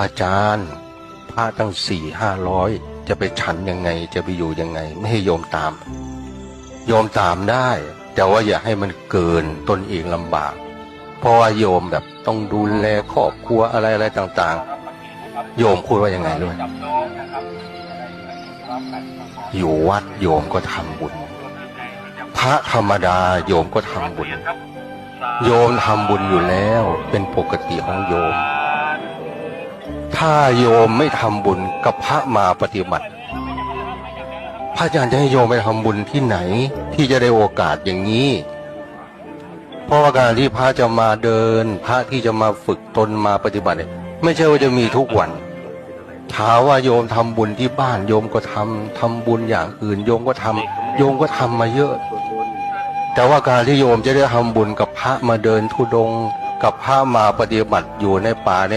อาจารย์พระตั้งสี่ห้าร้อยจะไปฉันยังไง จะไปอยู่ยังไง ไม่ให้โยมตาม โยมตามได้ แต่ว่าอย่าให้มันเกินตนเองลำบาก เพราะว่าโยมแบบต้องดูแลครอบครัวอะไรอะไรต่างๆ โยมพูดว่ายังไงรู้ไหมอยู่วัดโยมก็ทำบุญ พระธรรมดาโยมก็ทำบุญ โยมทำบุญอยู่แล้วเป็นปกติของโยม ถ้าโยมไม่ทำบุญกับพระมาปฏิบัติ พระอาจารย์จะให้โยมไปทำบุญที่ไหนที่จะได้โอกาสอย่างนี้ เพราะว่าการที่พระจะมาเดิน พระที่จะมาฝึกตนมาปฏิบัติ ไม่ใช่ว่าจะมีทุกวันถามว่าโยมทำบุญที่บ้านโยมก็ทำทำบุญอย่างอื่น โยมก็ทำโยมก็ทำมาเยอะ แต่ว่าการที่โยมจะได้ทำบุญกับพระมาเดินทุดง กับพระมาปฏิบัติอยู่ในป่าใน